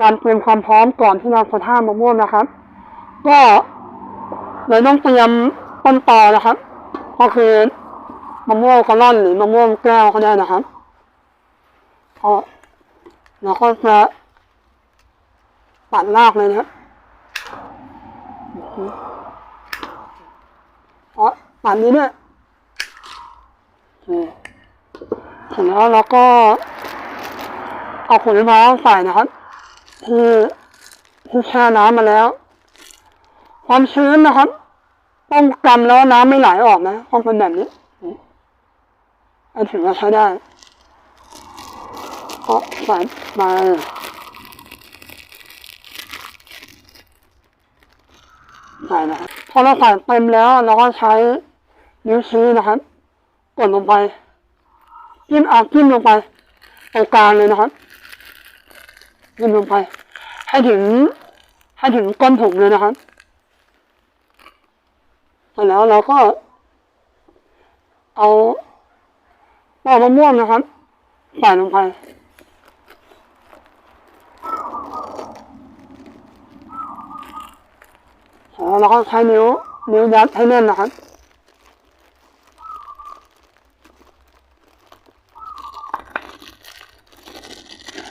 การเตรียมความพร้อมก่อนที่เราจะท่ามะม่วงนะครับ ก็เลยต้องเตรียมต้นตอนะครับ ก็คือมะม่วงกะล่อนหรือมะม่วงแก้วก็ได้นะครับก็เราก็จะตัดรากเลยนะครับเพราะตัดนี้เนี่ยเคเสร็จแล้วเราก็เอาผลไม้ใส่นะครับ ที่ที่แช่น้ำมาแล้ว ความชื้นนะครับต้องกำแล้วน้ำไม่ไหลออกนะต้องเป็นแบบนี้อันถึงจะใช้ได้ก็ใส่ไปใส่นะพอเราใส่เต็มแล้วเราก็ใช้นิ้วชี้นะครับกดลงไปจิ้มเอาจิ้มลงไปตรงกลางเลยนะครับ จิ้มลงไปให้ถึงให้ถึงก้นถุงเลยนะครับเสร็จแล้วเราก็ เอาปอกมะม่วงนะครับใส่ลงไปแล้วเราก็ใช้นิ้วนิ้วยัดให้แน่นนะครับ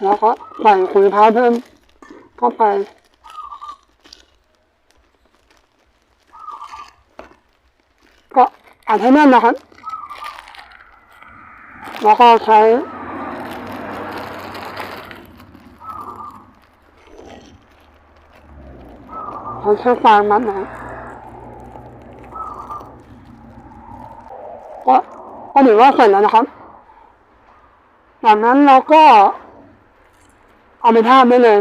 แล้วก็ใส่ขุยพาเพิ่มเข้าไป ก็อัดให้แน่นนะครับ แล้วก็ใช้ใช้เชือกฟางมัดนะครับก็ก็ถือว่าเสร็จแล้วนะครับจากนั้นเราก็ เอาไปทาบได้เลย